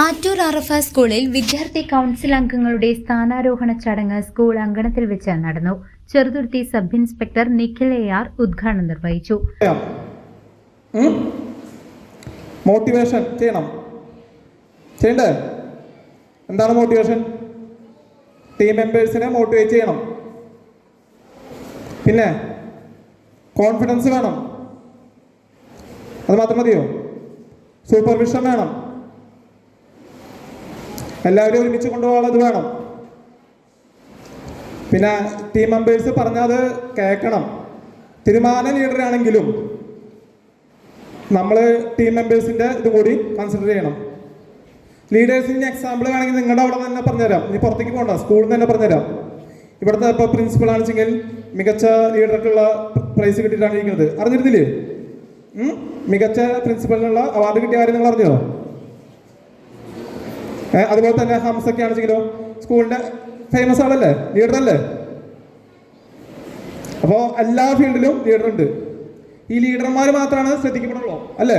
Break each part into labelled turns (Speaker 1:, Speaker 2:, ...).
Speaker 1: ആറ്റൂർ അറഫ സ്കൂളിൽ വിദ്യാർത്ഥി കൗൺസിൽ അംഗങ്ങളുടെ സ്ഥാനാരോഹണ ചടങ്ങ് സ്കൂൾ അങ്കണത്തിൽ വെച്ച് നടന്നു. Cheruthuruthy sub inspector Nikhil A R ഉദ്ഘാടനം നിർവഹിച്ചു.
Speaker 2: മോട്ടിവേഷൻ ചെയ്യണം. ചെയ്യണ്ടേ? എന്താണ് മോട്ടിവേഷൻ ടീം മെമ്പേഴ്സിനെ മോട്ടിവേറ്റ് ചെയ്യണം. പിന്നെ കോൺഫിഡൻസ് വേണം. അത് മാത്രം മതിയോ? സൂപ്പർവിഷൻ വേണം. എല്ലാവരും ഒരുമിച്ച് കൊണ്ടുപോകാനുള്ളത് വേണം. പിന്നെ ടീം മെമ്പേഴ്സ് പറഞ്ഞത് കേൾക്കണം. തീരുമാന ലീഡറാണെങ്കിലും നമ്മൾ ടീം മെമ്പേഴ്സിന്റെ ഇത് കൂടി കൺസിഡർ ചെയ്യണം. ലീഡേഴ്സിന് എക്സാമ്പിൾ വേണമെങ്കിൽ നിങ്ങളുടെ അവിടെ തന്നെ പറഞ്ഞുതരാം. നീ പുറത്തേക്ക് പോകണ്ട സ്കൂളിൽ നിന്ന് തന്നെ പറഞ്ഞുതരാം. ഇവിടുത്തെ ഇപ്പോൾ പ്രിൻസിപ്പൾ ആണെച്ചെങ്കിൽ മികച്ച ലീഡർക്കുള്ള പ്രൈസ് കിട്ടിയിട്ടാണ് ഇരിക്കുന്നത്. അറിഞ്ഞിരുന്നില്ലേ? മികച്ച പ്രിൻസിപ്പലിനുള്ള അവാർഡ് കിട്ടിയ കാര്യം നിങ്ങൾ അറിഞ്ഞോ? അതുപോലെ തന്നെ ഹംസൊക്കെ ആണെങ്കിലോ സ്കൂളിന്റെ ഫേമസ് ആളല്ലേ ലീഡർ അല്ലേ? അപ്പോൾ എല്ലാ ഫീൽഡിലും ലീഡർ ഉണ്ട്. ഈ ലീഡർമാർ മാത്രമാണ് ശ്രദ്ധിക്കപ്പെടുള്ളൂ അല്ലേ?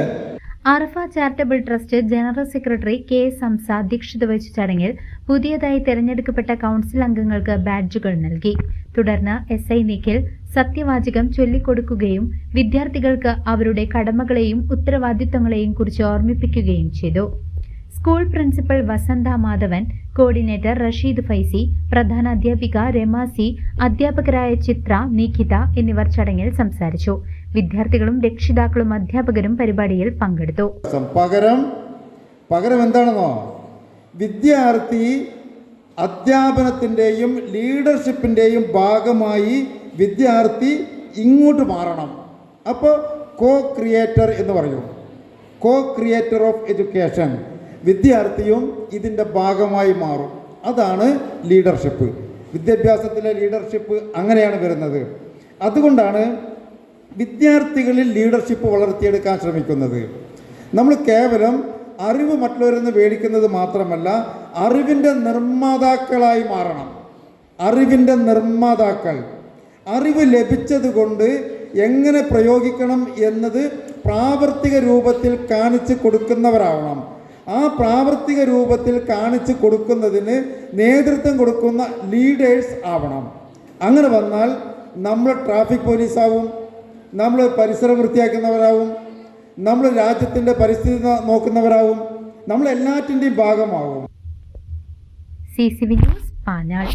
Speaker 1: Arafa charitable trust general secretary K S Hamza അധ്യക്ഷത വഹിച്ച ചടങ്ങിൽ പുതിയതായി തെരഞ്ഞെടുക്കപ്പെട്ട കൗൺസിൽ അംഗങ്ങൾക്ക് ബാഡ്ജുകൾ നൽകി. തുടർന്ന് എസ് ഐ നിഖിൽ സത്യവാചകം ചൊല്ലിക്കൊടുക്കുകയും വിദ്യാർത്ഥികൾക്ക് അവരുടെ കടമകളെയും ഉത്തരവാദിത്തങ്ങളെയും കുറിച്ച് ഓർമ്മിപ്പിക്കുകയും ചെയ്തു. School principal Vasantha Madhavan coordinator Rasheed Faizy പ്രധാന അധ്യാപിക രമാസി അധ്യാപകരായ ചിത്ര നിഖിത എന്നിവർ ചടങ്ങിൽ സംസാരിച്ചു. വിദ്യാർത്ഥികളും രക്ഷിതാക്കളും അധ്യാപകരും പരിപാടിയിൽ പങ്കെടുത്തു.
Speaker 3: പകരം പകരം എന്താണെന്നോ? വിദ്യാർത്ഥി അധ്യാപനത്തിന്റെയും ലീഡർഷിപ്പിന്റെയും ഭാഗമായി വിദ്യാർത്ഥി ഇങ്ങോട്ട് മാറണം. അപ്പോൾ കോ ക്രിയേറ്റർ എന്ന് പറയും. കോ ക്രിയേറ്റർ ഓഫ് എഡ്യൂക്കേഷൻ വിദ്യാർത്ഥിയും ഇതിന്റെ ഭാഗമായി മാറും. അതാണ് ലീഡർഷിപ്പ് വിദ്യാഭ്യാസത്തിലെ ലീഡർഷിപ്പ് അങ്ങനെയാണ് വരുന്നത്. അതുകൊണ്ടാണ് വിദ്യാർത്ഥികളിൽ ലീഡർഷിപ്പ് വളർത്തിയെടുക്കാൻ ശ്രമിക്കുന്നത്. നമ്മൾ കേവലം അറിവ് മറ്റുള്ളവരിൽ നിന്ന് മേടിക്കുന്നത് മാത്രമല്ല അറിവിന്റെ നിർമ്മാതാക്കളായി മാറണം. അറിവിന്റെ നിർമ്മാതാക്കൾ. അറിവ് ലഭിച്ചതുകൊണ്ട് എങ്ങനെ പ്രയോഗിക്കണം എന്നത് പ്രാവർത്തിക രൂപത്തിൽ കാണിച്ചു കൊടുക്കുന്നവരാവണം. ആ പ്രാവർത്തിക രൂപത്തിൽ കാണിച്ചു കൊടുക്കുന്നതിന് നേതൃത്വം കൊടുക്കുന്ന ലീഡേഴ്സ് ആവണം. അങ്ങനെ വന്നാൽ നമ്മൾ ട്രാഫിക് പോലീസാവും നമ്മൾ പരിസരം വൃത്തിയാക്കുന്നവരാവും നമ്മൾ രാജ്യത്തിന്റെ പരിസ്ഥിതി നോക്കുന്നവരാവും നമ്മൾ എല്ലാറ്റിന്റെയും ഭാഗമാവും.
Speaker 1: C C V news Panjal.